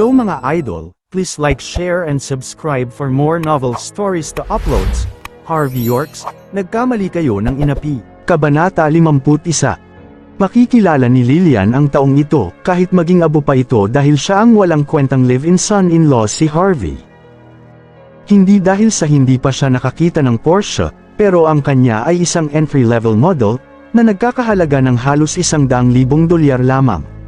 Hello mga idol, please like, share and subscribe for more novel stories to uploads. Harvey Yorks, nagkamali kayo ng inapi. Kabanata 51 Makikilala ni Lillian ang taong ito, kahit maging abo pa ito dahil siya ang walang kwentang live-in son-in-law si Harvey. Hindi dahil sa hindi pa siya nakakita ng Porsche, pero ang kanya ay isang entry-level model, na nagkakahalaga ng halos isang daang libong dolyar lamang.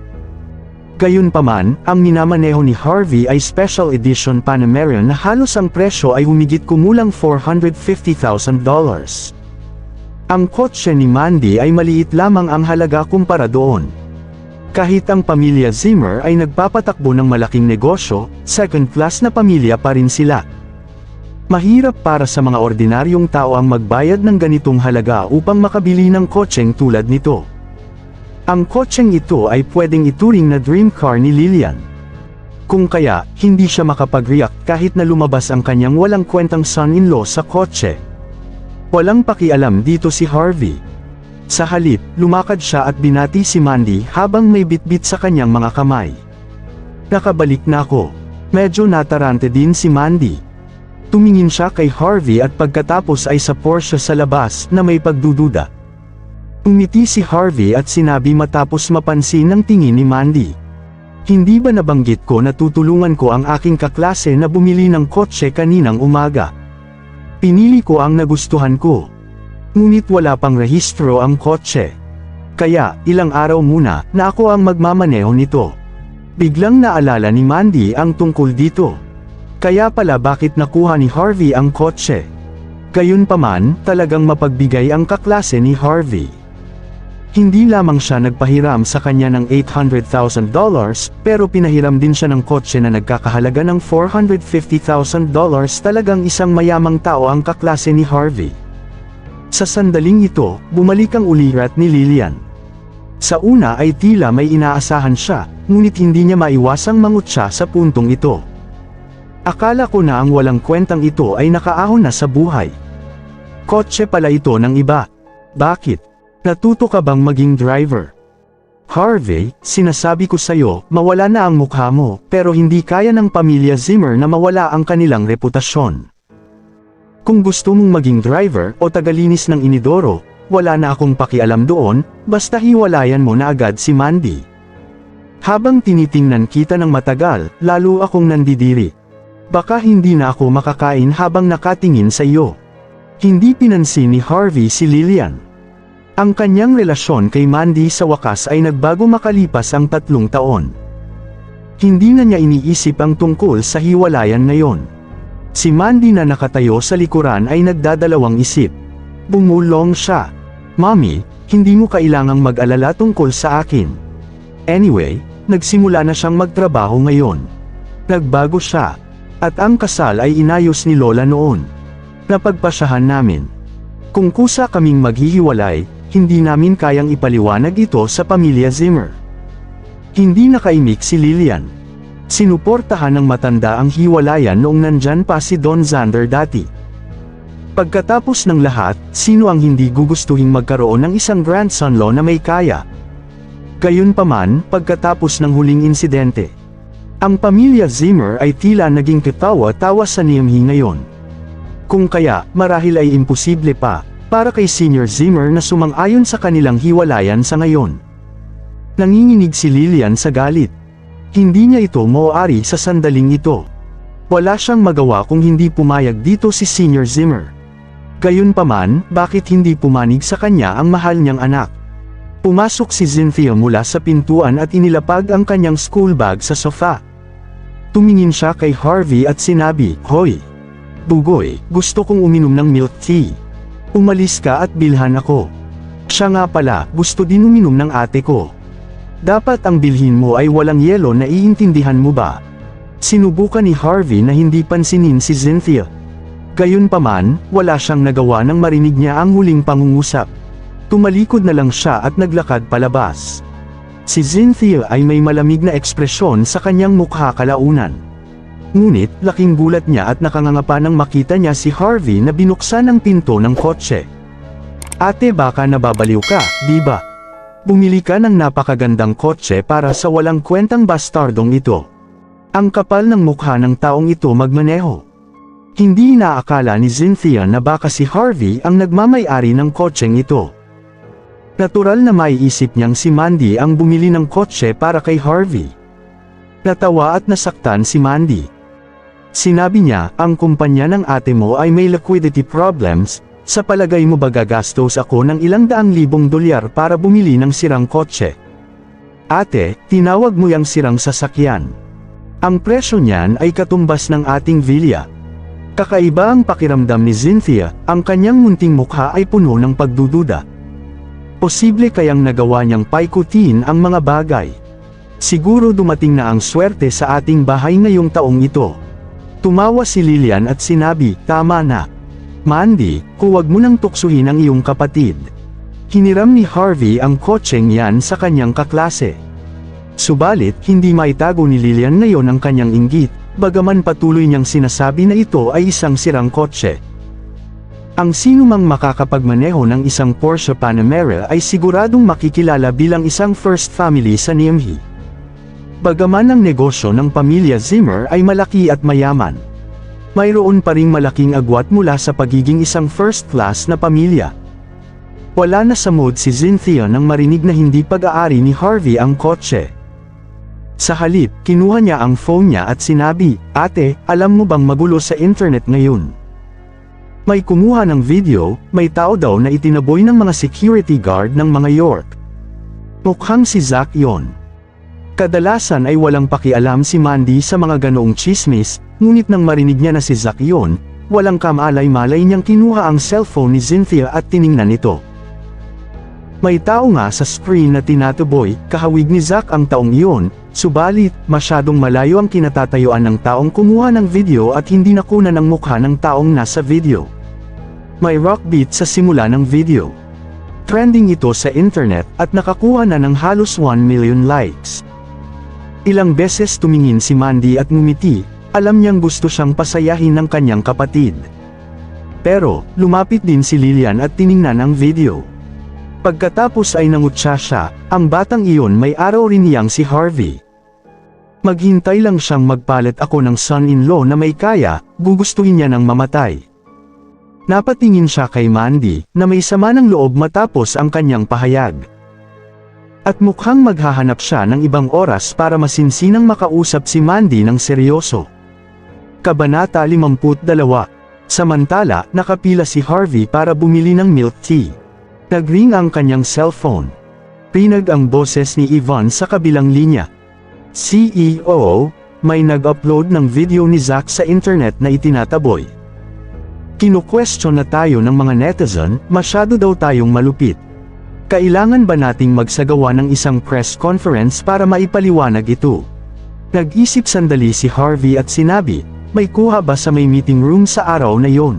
Gayunpaman, ang minamaneho ni Harvey ay Special Edition Panamera na halos ang presyo ay humigit kumulang $450,000. Ang kotse ni Mandy ay maliit lamang ang halaga kumpara doon. Kahit ang pamilya Zimmer ay nagpapatakbo ng malaking negosyo, second class na pamilya pa rin sila. Mahirap para sa mga ordinaryong tao ang magbayad ng ganitong halaga upang makabili ng kotseng tulad nito. Ang kotseng ito ay pwedeng ituring na dream car ni Lillian. Kung kaya, hindi siya makapag-react kahit na lumabas ang kanyang walang kwentang son-in-law sa kotse. Walang pakialam dito si Harvey. Sa halip, lumakad siya at binati si Mandy habang may bitbit sa kanyang mga kamay. Nakabalik na ako. Medyo natarante din si Mandy. Tumingin siya kay Harvey at pagkatapos ay sa Porsche sa labas na may pagdududa. Umiti si Harvey at sinabi matapos mapansin ng tingin ni Mandy. Hindi ba nabanggit ko na tutulungan ko ang aking kaklase na bumili ng kotse kaninang umaga? Pinili ko ang nagustuhan ko. Ngunit wala pang rehistro ang kotse. Kaya, ilang araw muna, na ako ang magmamaneho nito. Biglang naalala ni Mandy ang tungkol dito. Kaya pala bakit nakuha ni Harvey ang kotse. Gayunpaman, talagang mapagbigay ang kaklase ni Harvey. Hindi lamang siya nagpahiram sa kanya ng $800,000, pero pinahiram din siya ng kotse na nagkakahalaga ng $450,000 talagang isang mayamang tao ang kaklase ni Harvey. Sa sandaling ito, bumalik ang ulirat ni Lillian. Sa una ay tila may inaasahan siya, ngunit hindi niya maiwasang mangutsa sa puntong ito. Akala ko na ang walang kwentang ito ay nakaahon na sa buhay. Kotse pala ito ng iba. Bakit? Natuto ka bang maging driver? Harvey, sinasabi ko sa'yo, mawala na ang mukha mo, pero hindi kaya ng pamilya Zimmer na mawala ang kanilang reputasyon. Kung gusto mong maging driver o tagalinis ng inidoro, wala na akong pakialam doon, basta hiwalayan mo na agad si Mandy. Habang tinitingnan kita ng matagal, lalo akong nandidiri. Baka hindi na ako makakain habang nakatingin sa iyo. Hindi pinansin ni Harvey si Lillian. Ang kanyang relasyon kay Mandy sa wakas ay nagbago makalipas ang tatlong taon. Hindi na niya iniisip ang tungkol sa hiwalayan ngayon. Si Mandy na nakatayo sa likuran ay nagdadalawang isip. Bumulong siya. Mommy, hindi mo kailangang mag-alala tungkol sa akin. Anyway, nagsimula na siyang magtrabaho ngayon. Nagbago siya. At ang kasal ay inayos ni Lola noon. Napagpasyahan namin. Kung kusa kaming maghihiwalay, hindi namin kayang ipaliwanag ito sa pamilya Zimmer. Hindi nakaimik si Lillian. Sinuportahan ng matanda ang hiwalayan noong nandyan pa si Don Zander dati. Pagkatapos ng lahat, sino ang hindi gugustuhin magkaroon ng isang grandson-law na may kaya? Gayunpaman, pagkatapos ng huling insidente, ang pamilya Zimmer ay tila naging katawa-tawa sa niyamhi ngayon. Kung kaya, marahil ay imposible pa, para kay Senior Zimmer na sumang-ayon sa kanilang hiwalayan sa ngayon. Nanginginig si Lillian sa galit. Hindi niya ito maaari sa sandaling ito. Wala siyang magawa kung hindi pumayag dito si Senior Zimmer. Gayunpaman, bakit hindi pumanig sa kanya ang mahal niyang anak? Pumasok si Cynthia mula sa pintuan at inilapag ang kanyang school bag sa sofa. Tumingin siya kay Harvey at sinabi, Hoy! Bugoy, gusto kong uminom ng milk tea. Umalis ka at bilhan ako. Siya nga pala, gusto din uminom ng ate ko. Dapat ang bilhin mo ay walang yelo na iintindihan mo ba? Sinubukan ni Harvey na hindi pansinin si Cynthia. Gayunpaman, wala siyang nagawa nang marinig niya ang huling pangungusap. Tumalikod na lang siya at naglakad palabas. Si Cynthia ay may malamig na ekspresyon sa kanyang mukha kalaunan. Ngunit, laking gulat niya at nakangangapa nang makita niya si Harvey na binuksan ang pinto ng kotse. Ate baka nababaliw ka, di ba? Bumili ka ng napakagandang kotse para sa walang kwentang bastardong ito. Ang kapal ng mukha ng taong ito magmaneho. Hindi inaakala ni Cynthia na baka si Harvey ang nagmamayari ng kotseng ito. Natural na maiisip niyang si Mandy ang bumili ng kotse para kay Harvey. Natawa at nasaktan si Mandy. Sinabi niya, ang kumpanya ng ate mo ay may liquidity problems, sa palagay mo ba gagastos ako ng ilang daang libong dolyar para bumili ng sirang kotse? Ate, tinawag mo yung sirang sasakyan. Ang presyo niyan ay katumbas ng ating vilya. Kakaiba ang pakiramdam ni Cynthia, ang kanyang munting mukha ay puno ng pagdududa. Posible kayang nagawa niyang paikutin ang mga bagay. Siguro dumating na ang swerte sa ating bahay ngayong taong ito. Tumawa si Lilian at sinabi, tama na. Mandy, huwag mo nang tuksuhin ang iyong kapatid. Hiniram ni Harvey ang kotseng yan sa kanyang kaklase. Subalit, hindi maitago ni Lilian ngayon ang kanyang inggit, bagaman patuloy niyang sinasabi na ito ay isang sirang kotse. Ang sino mang makakapagmaneho ng isang Porsche Panamera ay siguradong makikilala bilang isang first family sa Niamey. Bagaman ang negosyo ng pamilya Zimmer ay malaki at mayaman. Mayroon pa ring malaking agwat mula sa pagiging isang first class na pamilya. Wala na sa mood si Cynthia nang marinig na hindi pag-aari ni Harvey ang kotse. Sa halip, kinuha niya ang phone niya at sinabi, Ate, alam mo bang magulo sa internet ngayon? May kumuha ng video, may tao daw na itinaboy ng mga security guard ng mga York. Mukhang si Zack yon. Kadalasan ay walang pakialam si Mandy sa mga ganoong chismis, ngunit nang marinig niya na si Zack yon, walang kamalay-malay niyang kinuha ang cellphone ni Cynthia at tiningnan ito. May tao nga sa screen na tinatuboy, kahawig ni Zack ang taong iyon, subalit, masyadong malayo ang kinatatayuan ng taong kumuha ng video at hindi nakuna ng mukha ng taong nasa video. May rock beat sa simula ng video. Trending ito sa internet at nakakuha na ng halos 1 million likes. Ilang beses tumingin si Mandy at ngumiti, alam niyang gusto siyang pasayahin ng kanyang kapatid. Pero, lumapit din si Lilian at tiningnan ang video. Pagkatapos ay nangutsa siya, ang batang iyon may araw rin niyang si Harvey. Maghintay lang siyang magpalit ako ng son-in-law na may kaya, gugustuhin niya ng mamatay. Napatingin siya kay Mandy, na may sama ng loob matapos ang kanyang pahayag. At mukhang maghahanap siya ng ibang oras para masinsinang makausap si Mandy ng seryoso. Kabanata 52 Samantala, nakapila si Harvey para bumili ng milk tea. Nagring ang kanyang cellphone. Pinag ang boses ni Ivan sa kabilang linya. CEO, may nag-upload ng video ni Zack sa internet na itinataboy. Kinu-question na tayo ng mga netizen, masyado daw tayong malupit. Kailangan ba nating magsagawa ng isang press conference para maipaliwanag ito? Nag-isip sandali si Harvey at sinabi, may kuha ba sa may meeting room sa araw na yon?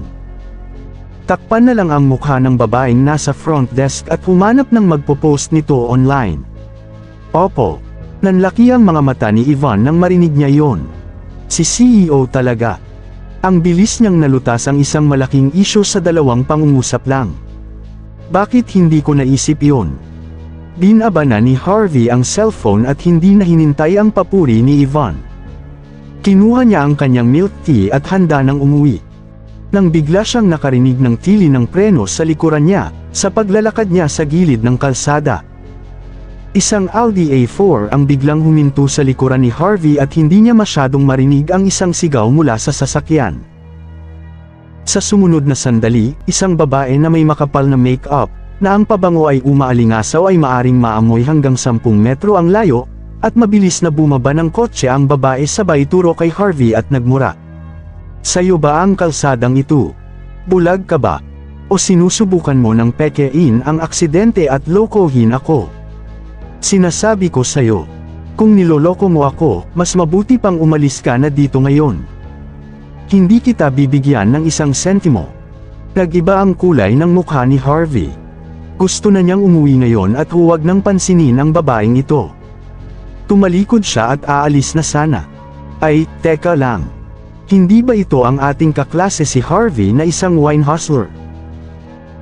Takpan na lang ang mukha ng babaeng nasa front desk at humanap ng magpo-post nito online. Opo. Nanlaki ang mga mata ni Ivan nang marinig niya yon. Si CEO talaga. Ang bilis niyang nalutas ang isang malaking isyo sa dalawang pangungusap lang. Bakit hindi ko naisip yon? Binaba na ni Harvey ang cellphone at hindi na hinintay ang papuri ni Ivan. Kinuha niya ang kanyang milk tea at handa ng umuwi. Nang bigla siyang nakarinig ng tili ng preno sa likuran niya, sa paglalakad niya sa gilid ng kalsada. Isang Audi A4 ang biglang huminto sa likuran ni Harvey at hindi niya masyadong marinig ang isang sigaw mula sa sasakyan. Sa sumunod na sandali, isang babae na may makapal na make-up, na ang pabango ay umaalingasaw ay maaring maamoy hanggang 10 metro ang layo, at mabilis na bumaba ng kotse ang babae sabay turo kay Harvey at nagmura. Sa'yo ba ang kalsadang ito? Bulag ka ba? O sinusubukan mo ng pekein ang aksidente at lokohin ako? Sinasabi ko sa'yo. Kung niloloko mo ako, mas mabuti pang umalis ka na dito ngayon. Hindi kita bibigyan ng isang sentimo. Nag-iba ang kulay ng mukha ni Harvey. Gusto na niyang umuwi ngayon at huwag nang pansinin ang babaeng ito. Tumalikod siya at aalis na sana. Ay, teka lang. Hindi ba ito ang ating kaklase si Harvey na isang wine hustler?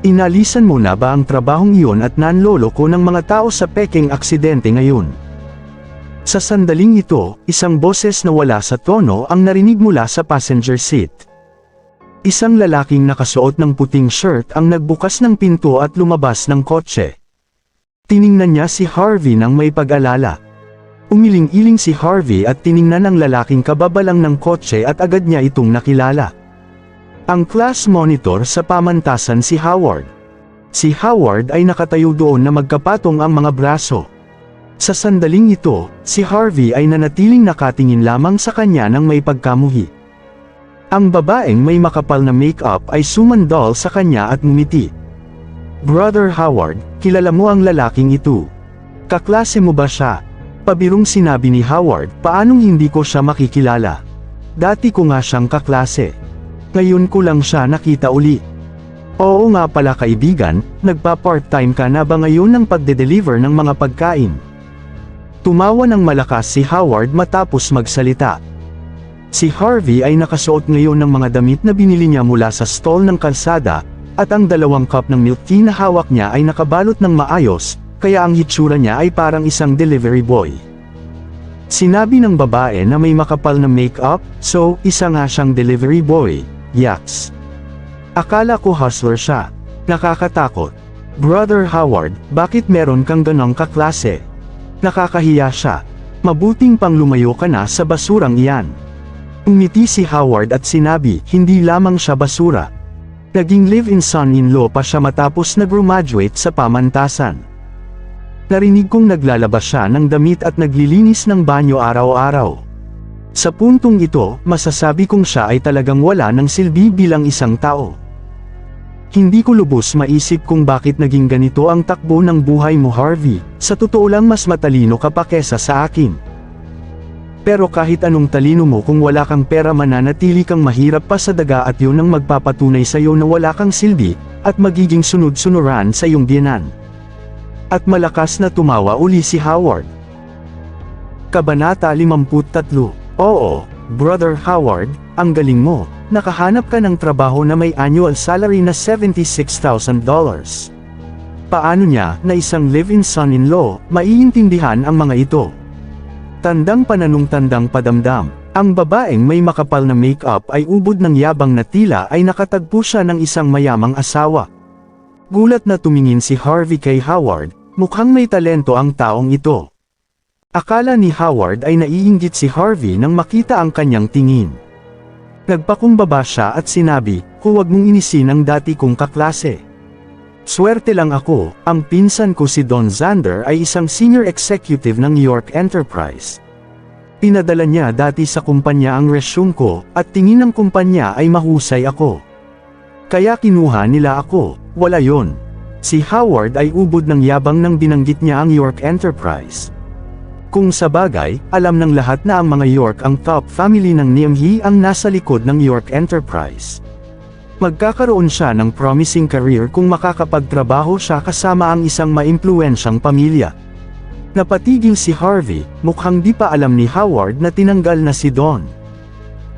Inalisan mo na ba ang trabahong iyon at nanlolo ko ng mga tao sa peking aksidente ngayon? Sa sandaling ito, isang boses na wala sa tono ang narinig mula sa passenger seat. Isang lalaking nakasuot ng puting shirt ang nagbukas ng pinto at lumabas ng kotse. Tiningnan niya si Harvey nang may pag-alala. Umiling-iling si Harvey at tiningnan ang lalaking kababalang ng kotse at agad niya itong nakilala. Ang class monitor sa pamantasan si Howard. Si Howard ay nakatayo doon na magkapatong ang mga braso. Sa sandaling ito, si Harvey ay nanatiling nakatingin lamang sa kanya nang may pagkamuhi. Ang babaeng may makapal na make-up ay sumandal sa kanya at ngumiti. Brother Howard, kilala mo ang lalaking ito. Kaklase mo ba siya? Pabirong sinabi ni Howard, paanong hindi ko siya makikilala? Dati ko nga siyang kaklase. Ngayon ko lang siya nakita uli. Oo nga pala kaibigan, nagpa-part-time ka na ba ngayon ng pagde-deliver ng mga pagkain? Tumawa ng malakas si Howard matapos magsalita. Si Harvey ay nakasuot ngayon ng mga damit na binili niya mula sa stall ng kalsada, at ang dalawang cup ng milk tea na hawak niya ay nakabalot ng maayos, kaya ang hitsura niya ay parang isang delivery boy. Sinabi ng babae na may makapal na make-up, so, isa nga siyang delivery boy, yaks. Akala ko hustler siya. Nakakatakot. Brother Howard, bakit meron kang ganong kaklase? Nakakahiya siya. Mabuting pang lumayo ka na sa basurang iyan. Umiti si Howard at sinabi, hindi lamang siya basura. Naging live-in son-in-law pa siya matapos nag-graduate sa pamantasan. Narinig kong naglalabas siya ng damit at naglilinis ng banyo araw-araw. Sa puntong ito, masasabi kong siya ay talagang wala ng silbi bilang isang tao. Hindi ko lubos maisip kung bakit naging ganito ang takbo ng buhay mo Harvey, sa totoo lang mas matalino ka pa kesa sa akin. Pero kahit anong talino mo kung wala kang pera mananatili kang mahirap pa sa daga at yun ang magpapatunay sa iyo na wala kang silbi, at magiging sunod-sunuran sa iyong biyanan. At malakas na tumawa uli si Howard. Kabanata 53 Oo, Brother Howard, ang galing mo, nakahanap ka ng trabaho na may annual salary na $76,000. Paano niya, na isang live-in son-in-law, maiintindihan ang mga ito? Tandang pananong tandang padamdam. Ang babaeng may makapal na make-up ay ubod ng yabang na tila ay nakatagpo siya ng isang mayamang asawa. Gulat na tumingin si Harvey kay Howard, mukhang may talento ang taong ito. Akala ni Howard ay naiinggit si Harvey nang makita ang kanyang tingin. Nagpakumbaba siya at sinabi, huwag mong inisin ang dati kong kaklase. Swerte lang ako, ang pinsan ko si Don Zander ay isang senior executive ng New York Enterprise. Pinadala niya dati sa kumpanya ang resume ko, at tingin ng kumpanya ay mahusay ako. Kaya kinuha nila ako, wala yon. Si Howard ay ubod ng yabang nang binanggit niya ang York Enterprise. Kung sa bagay, alam ng lahat na ang mga York ang top family ng Niamhi ang nasa likod ng York Enterprise. Magkakaroon siya ng promising career kung makakapagtrabaho siya kasama ang isang maimpluwensyang pamilya. Napatigil si Harvey, mukhang di pa alam ni Howard na tinanggal na si Don.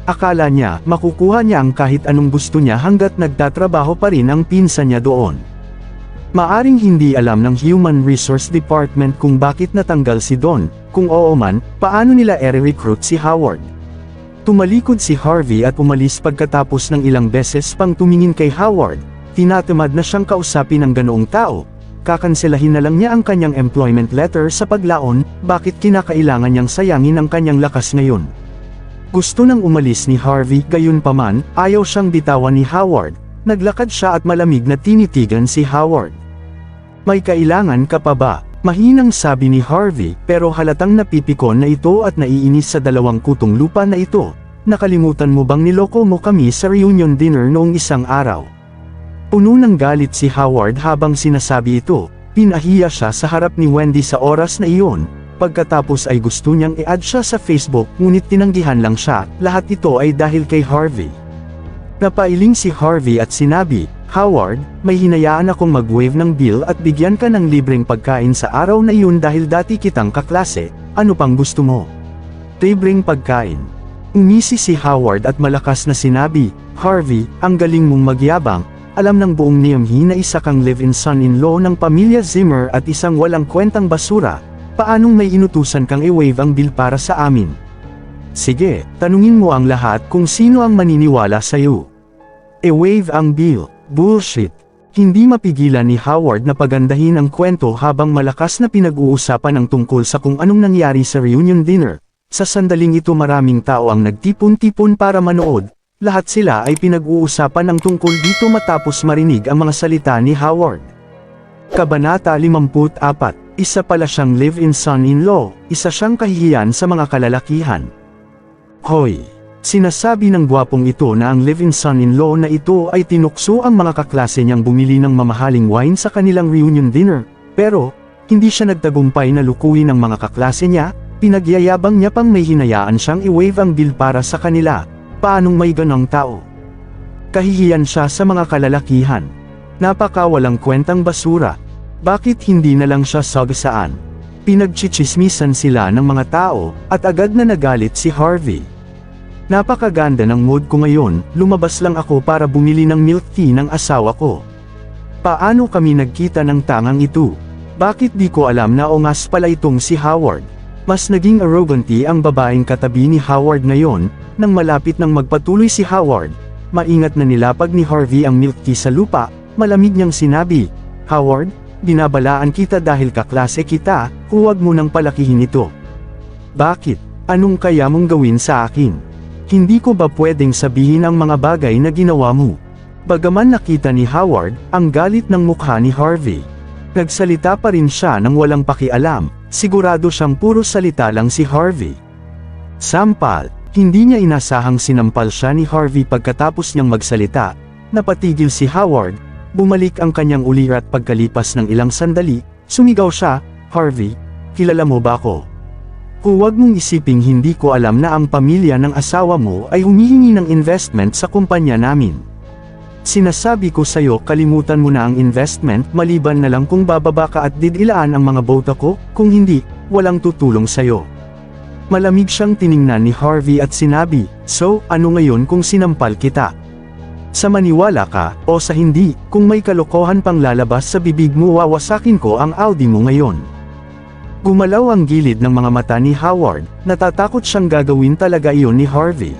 Akala niya, makukuha niya ang kahit anong gusto niya hanggat nagtatrabaho pa rin ang pinsa niya doon. Maaring hindi alam ng Human Resource Department kung bakit natanggal si Don, kung oo man, paano nila ere-recruit si Howard. Tumalikod si Harvey at umalis pagkatapos ng ilang beses pang tumingin kay Howard, tinatamad na siyang kausapin ng ganoong tao, kakanselahin na lang niya ang kanyang employment letter sa paglaon, bakit kinakailangan niyang sayangin ang kanyang lakas ngayon. Gusto nang umalis ni Harvey gayon paman, ayaw siyang bitawan ni Howard, naglakad siya at malamig na tinitigan si Howard. May kailangan ka pa ba? Mahinang sabi ni Harvey, pero halatang napipikon na ito at naiinis sa dalawang kutong lupa na ito. Nakalimutan mo bang niloko mo kami sa reunion dinner noong isang araw? Puno ng galit si Howard habang sinasabi ito, pinahiya siya sa harap ni Wendy sa oras na iyon, pagkatapos ay gusto niyang i-add siya sa Facebook ngunit tinanggihan lang siya, lahat ito ay dahil kay Harvey. Napailing si Harvey at sinabi, Howard, may hinayaan akong mag-wave ng bill at bigyan ka ng libreng pagkain sa araw na iyon dahil dati kitang kaklase, ano pang gusto mo? Libreng pagkain. Umisi si Howard at malakas na sinabi, Harvey, ang galing mong magyabang, alam ng buong Niamhi na isa kang live-in son-in-law ng pamilya Zimmer at isang walang kwentang basura, paanong may inutusan kang i-waive ang bill para sa amin? Sige, tanungin mo ang lahat kung sino ang maniniwala sa'yo. E-wave ang bill, bullshit. Hindi mapigilan ni Howard na pagandahin ang kwento habang malakas na pinag-uusapan ang tungkol sa kung anong nangyari sa reunion dinner. Sa sandaling ito maraming tao ang nagtipon-tipon para manood, lahat sila ay pinag-uusapan ang tungkol dito matapos marinig ang mga salita ni Howard. Kabanata 54, isa pala siyang live-in son-in-law, isa siyang kahihiyan sa mga kalalakihan. Hoy! Sinasabi ng gwapong ito na ang live-in son-in-law na ito ay tinukso ang mga kaklase niyang bumili ng mamahaling wine sa kanilang reunion dinner, pero, hindi siya nagtagumpay na lukuin ang mga kaklase niya, pinagyayabang niya pang may hinayaan siyang i-waive ang bill para sa kanila, paanong may ganong tao? Kahihiyan siya sa mga kalalakihan. Napaka walang kwentang basura. Bakit hindi na lang siya sagasaan? Pinagchichismisan sila ng mga tao, at agad na nagalit si Harvey. Napakaganda ng mood ko ngayon, lumabas lang ako para bumili ng milk tea ng asawa ko. Paano kami nagkita ng tangang ito? Bakit di ko alam na ongas pala itong si Howard? Mas naging arroganty ang babaeng katabi ni Howard ngayon, nang malapit nang magpatuloy si Howard. Maingat na nilapag ni Harvey ang milk tea sa lupa, malamig niyang sinabi, Howard, binabalaan kita dahil kaklase kita, huwag mo nang palakihin ito. Bakit? Anong kaya mong gawin sa akin? Hindi ko ba pwedeng sabihin ang mga bagay na ginawa mo? Bagaman nakita ni Howard, ang galit ng mukha ni Harvey. Nagsalita pa rin siya nang walang pakialam, sigurado siyang puro salita lang si Harvey. Sampal, hindi niya inasahang sinampal siya ni Harvey pagkatapos niyang magsalita, napatigil si Howard, bumalik ang kanyang ulirat pagkalipas ng ilang sandali, sumigaw siya, Harvey, kilala mo ba ako? Huwag mong isiping hindi ko alam na ang pamilya ng asawa mo ay humihingi ng investment sa kumpanya namin. Sinasabi ko sa'yo kalimutan mo na ang investment maliban na lang kung bababa ka at didilaan ang mga bota ko, kung hindi, walang tutulong sa'yo. Malamig siyang tiningnan ni Harvey at sinabi, So, ano ngayon kung sinampal kita? Sa maniwala ka, o sa hindi, kung may kalokohan pang lalabas sa bibig mo wawasakin ko ang Audi mo ngayon. Gumalaw ang gilid ng mga mata ni Howard, natatakot siyang gagawin talaga iyon ni Harvey.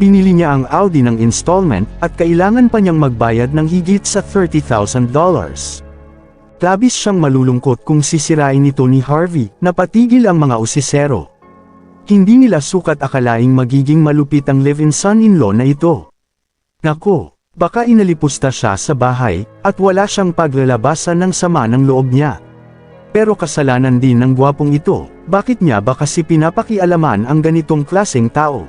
Binili niya ang Audi ng installment, at kailangan pa niyang magbayad ng higit sa $30,000. Labis siyang malulungkot kung sisirain ito ni Harvey, napatigil ang mga usisero. Hindi nila sukat akalaing magiging malupit ang live-in son-in-law na ito. Nako, baka inalipusta siya sa bahay, at wala siyang paglalabasan ng sama ng loob niya. Pero kasalanan din ng gwapong ito, bakit niya ba kasi pinapakialaman ang ganitong klaseng tao?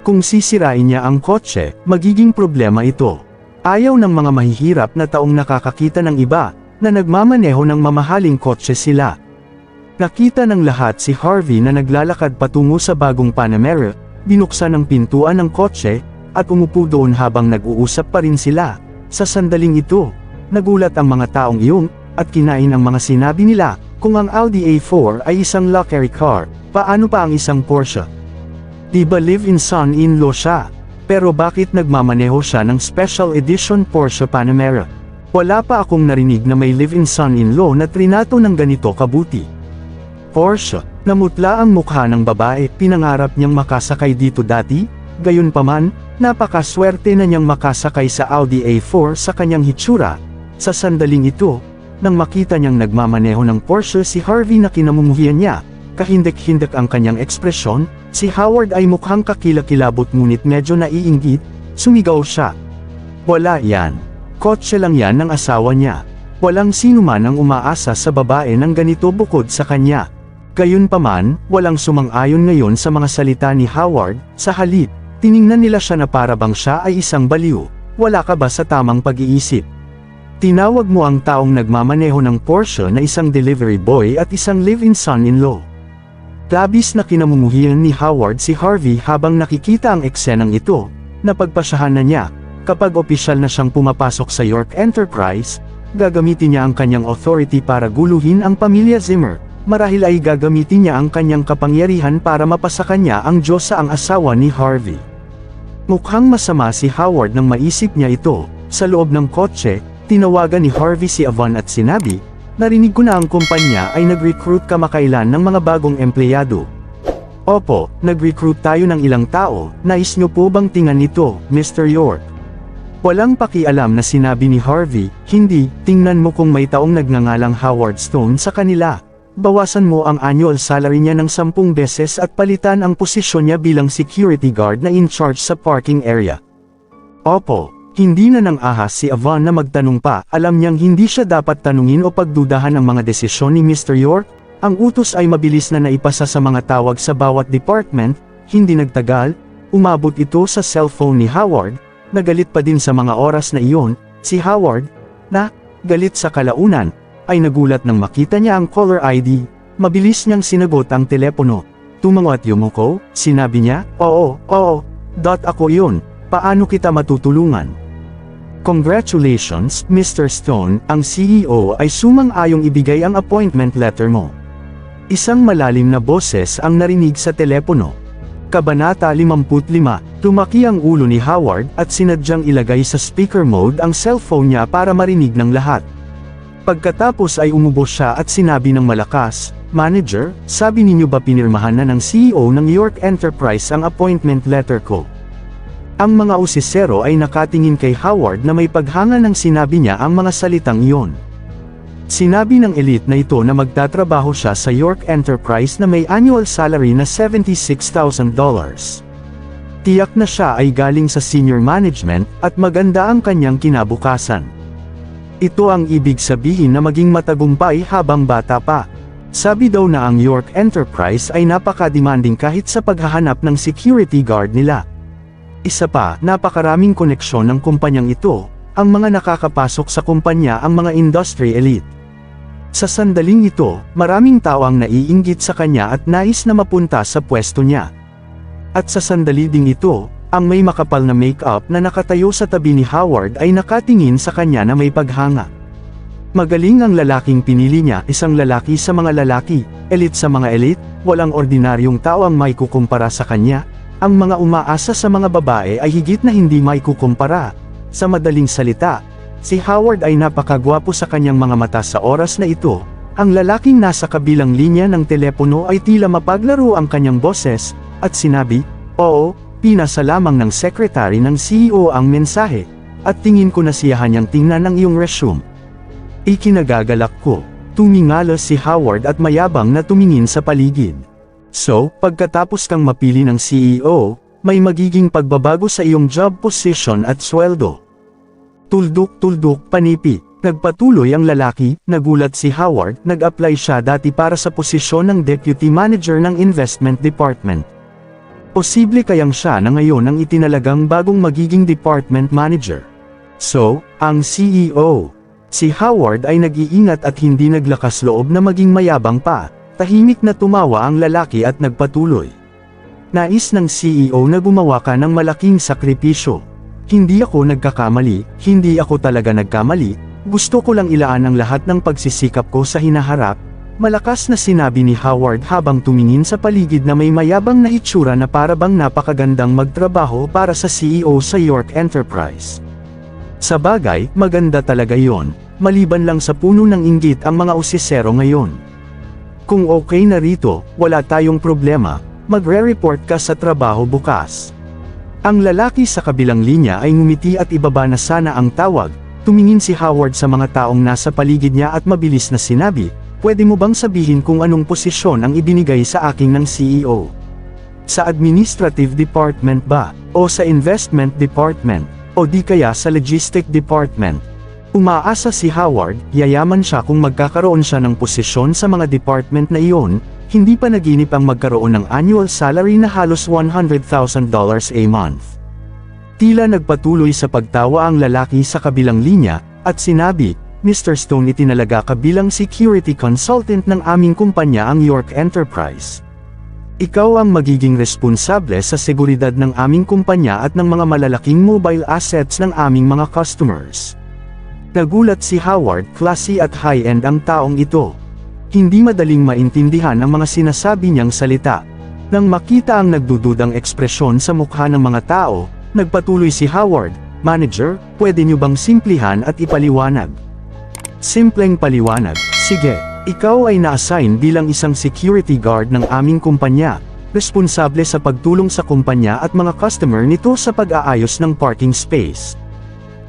Kung sisirain niya ang kotse, magiging problema ito. Ayaw ng mga mahihirap na taong nakakakita ng iba, na nagmamaneho ng mamahaling kotse sila. Nakita ng lahat si Harvey na naglalakad patungo sa bagong Panamera, binuksan ang pintuan ng kotse, at umupo doon habang nag-uusap pa rin sila. Sa sandaling ito, nagulat ang mga taong iyong, at kinain ang mga sinabi nila, kung ang Audi A4 ay isang luxury car, paano pa ang isang Porsche? Di ba live-in son-in-law siya? Pero bakit nagmamaneho siya ng special edition Porsche Panamera? Wala pa akong narinig na may live-in son-in-law na trinato ng ganito kabuti. Porsche, namutla ang mukha ng babae, pinangarap niyang makasakay dito dati, gayunpaman, napakaswerte na niyang makasakay sa Audi A4 sa kanyang hitsura. Sa sandaling ito, nang makita niyang nagmamaneho ng Porsche si Harvey na kinamumuhian niya, kahindak-hindak ang kanyang ekspresyon, si Howard ay mukhang kakilakilabot ngunit medyo naiinggit, sumigaw siya. Wala yan. Kotse lang yan ng asawa niya. Walang sino man ang umaasa sa babae ng ganito bukod sa kanya. Gayunpaman, walang sumang-ayon ngayon sa mga salita ni Howard, sa halip, tiningnan nila siya na para bang siya ay isang baliw. Wala ka ba sa tamang pag-iisip? Tinawag mo ang taong nagmamaneho ng Porsche na isang delivery boy at isang live-in son-in-law. Labis na kinamumuhian ni Howard si Harvey habang nakikita ang eksenang ito, napagpasyahan na niya, kapag opisyal na siyang pumapasok sa York Enterprise, gagamitin niya ang kanyang authority para guluhin ang pamilya Zimmer, marahil ay gagamitin niya ang kanyang kapangyarihan para mapasa kanya ang Diyos ang asawa ni Harvey. Mukhang masama si Howard nang maisip niya ito, sa loob ng kotse, Tinawagan ni Harvey si Avon at sinabi, Narinig ko na ang kumpanya ay nag-recruit kamakailan ng mga bagong empleyado. Opo, nag-recruit tayo ng ilang tao, nais nyo po bang tingan nito, Mr. York? Walang pakialam na sinabi ni Harvey, hindi, tingnan mo kung may taong nagngangalang Howard Stone sa kanila. Bawasan mo ang annual salary niya ng sampung beses at palitan ang posisyon niya bilang security guard na in charge sa parking area. Opo, hindi na nang ahas si Avon na magtanong pa, alam niyang hindi siya dapat tanungin o pagdudahan ang mga desisyon ni Mr. York, ang utos ay mabilis na naipasa sa mga tawag sa bawat department, hindi nagtagal, umabot ito sa cellphone ni Howard, nagalit pa din sa mga oras na iyon, si Howard, na, galit sa kalaunan, ay nagulat nang makita niya ang caller ID, mabilis niyang sinagot ang telepono. Tumango at yumuko, sinabi niya, oo, oo, dot ako yun, paano kita matutulungan? Congratulations, Mr. Stone, ang CEO ay sumang-ayong ibigay ang appointment letter mo. Isang malalim na boses ang narinig sa telepono. Kabanata 55, tumaki ang ulo ni Howard at sinadyang ilagay sa speaker mode ang cellphone niya para marinig ng lahat. Pagkatapos ay umubos siya at sinabi ng malakas, Manager, sabi ninyo ba pinirmahan na ng CEO ng York Enterprise ang appointment letter ko? Ang mga usisero ay nakatingin kay Howard na may paghanga ng sinabi niya ang mga salitang iyon. Sinabi ng elite na ito na magtatrabaho siya sa York Enterprise na may annual salary na $76,000. Tiyak na siya ay galing sa senior management at maganda ang kanyang kinabukasan. Ito ang ibig sabihin na maging matagumpay habang bata pa. Sabi daw na ang York Enterprise ay napaka-demanding kahit sa paghahanap ng security guard nila. Isa pa, napakaraming koneksyon ng kumpanyang ito, ang mga nakakapasok sa kumpanya ang mga industry elite. Sa sandaling ito, maraming tao ang naiinggit sa kanya at nais na mapunta sa pwesto niya. At sa sandali ding ito, ang may makapal na make-up na nakatayo sa tabi ni Howard ay nakatingin sa kanya na may paghanga. Magaling ang lalaking pinili niya, isang lalaki sa mga lalaki, elite sa mga elite, walang ordinaryong tao ang may kukumpara sa kanya, ang mga umaasa sa mga babae ay higit na hindi may kukumpara. Sa madaling salita, si Howard ay napakagwapo sa kanyang mga mata sa oras na ito, ang lalaking nasa kabilang linya ng telepono ay tila mapaglaro ang kanyang boses, at sinabi, Oo, pinasa lamang ng secretary ng CEO ang mensahe, at tingin ko na siyahan niyang tingnan ang iyong resume. Ikinagagalak ko. Tumingala si Howard at mayabang na tumingin sa paligid. So, pagkatapos kang mapili ng CEO, may magiging pagbabago sa iyong job position at sweldo. Tuldok-tuldok panipi. Nagpatuloy ang lalaki, nagulat si Howard, nag-apply siya dati para sa posisyon ng Deputy Manager ng Investment Department. Posible kayang siya na ngayon ang itinalagang bagong magiging Department Manager. So, ang CEO. Si Howard ay nag-iingat at hindi naglakas loob na maging mayabang pa, tahimik na tumawa ang lalaki at nagpatuloy. Nais ng CEO na gumawa ka ng malaking sakripisyo. Hindi ako nagkakamali, hindi ako talaga nagkamali, gusto ko lang ilaan ang lahat ng pagsisikap ko sa hinaharap, malakas na sinabi ni Howard habang tumingin sa paligid na may mayabang na itsura na parabang napakagandang magtrabaho para sa CEO sa York Enterprise. Sa bagay, maganda talaga yon, maliban lang sa puno ng inggit ang mga usisero ngayon. Kung okay na rito, wala tayong problema, magre-report ka sa trabaho bukas. Ang lalaki sa kabilang linya ay ngumiti at ibaba na sana ang tawag, tumingin si Howard sa mga taong nasa paligid niya at mabilis na sinabi, pwede mo bang sabihin kung anong posisyon ang ibinigay sa aking ng CEO? Sa Administrative Department ba, o sa Investment Department, o di kaya sa Logistic Department? Umaasa si Howard, yayaman siya kung magkakaroon siya ng posisyon sa mga department na iyon, hindi pa naginip ang magkaroon ng annual salary na halos $100,000 a month. Tila nagpatuloy sa pagtawa ang lalaki sa kabilang linya, at sinabi, Mr. Stone itinalaga ka bilang security consultant ng aming kumpanya ang York Enterprise. Ikaw ang magiging responsable sa seguridad ng aming kumpanya at ng mga malalaking mobile assets ng aming mga customers. Nagulat si Howard, classy at high-end ang taong ito. Hindi madaling maintindihan ang mga sinasabi niyang salita. Nang makita ang nagdududang ekspresyon sa mukha ng mga tao, nagpatuloy si Howard, Manager, pwede niyo bang simplihan at ipaliwanag? Simpleng paliwanag, Sige, ikaw ay na-assign bilang isang security guard ng aming kumpanya, responsable sa pagtulong sa kumpanya at mga customer nito sa pag-aayos ng parking space.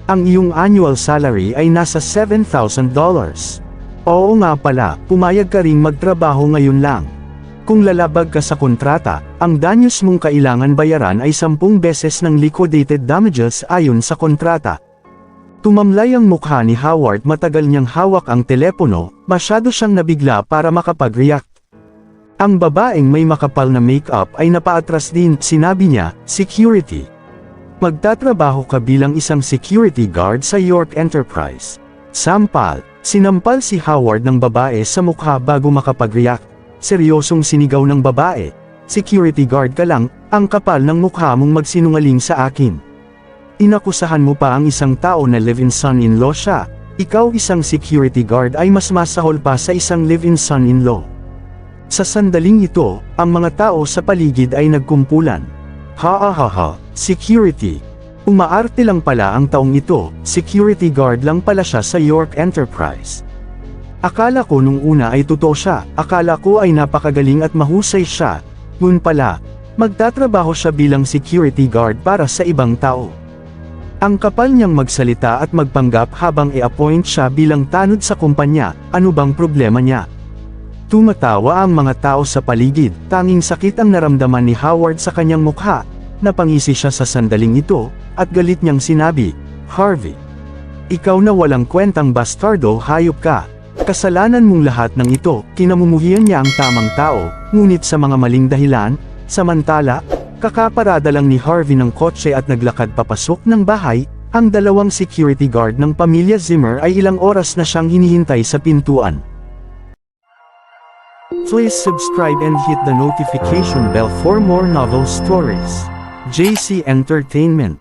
Ang iyong annual salary ay nasa $7,000. Oo nga pala, pumayag ka ring magtrabaho ngayon lang. Kung lalabag ka sa kontrata, ang danyos mong kailangan bayaran ay 10 beses ng liquidated damages ayon sa kontrata. Tumamlay ang mukha ni Howard matagal niyang hawak ang telepono, masyado siyang nabigla para makapag-react. Ang babaeng may makapal na makeup ay napaatras din, sinabi niya, security. Magtatrabaho ka bilang isang security guard sa York Enterprise. Sampal, sinampal si Howard ng babae sa mukha bago makapag-react. Seryosong sinigaw ng babae, security guard ka lang, ang kapal ng mukha mong magsinungaling sa akin. Inakusahan mo pa ang isang tao na live-in son-in-law siya, ikaw isang security guard ay mas masahol pa sa isang live-in son-in-law. Sa sandaling ito, ang mga tao sa paligid ay nagkumpulan. Ha ha ha ha, security. Umaarte lang pala ang taong ito, security guard lang pala siya sa York Enterprise. Akala ko nung una ay totoo siya, akala ko ay napakagaling at mahusay siya, ngun pala, magtatrabaho siya bilang security guard para sa ibang tao. Ang kapal niyang magsalita at magpanggap habang i-appoint siya bilang tanod sa kumpanya, ano bang problema niya? Tumatawa ang mga tao sa paligid, tanging sakit ang naramdaman ni Howard sa kanyang mukha, napangisi siya sa sandaling ito, at galit niyang sinabi, Harvey. Ikaw na walang kwentang bastardo hayop ka. Kasalanan mong lahat ng ito, kinamumuhian niya ang tamang tao, ngunit sa mga maling dahilan, samantala, kakaparada lang ni Harvey ng kotse at naglakad papasok ng bahay, ang dalawang security guard ng pamilya Zimmer ay ilang oras na siyang hinihintay sa pintuan. Please subscribe and hit the notification bell for more novel stories. JC Entertainment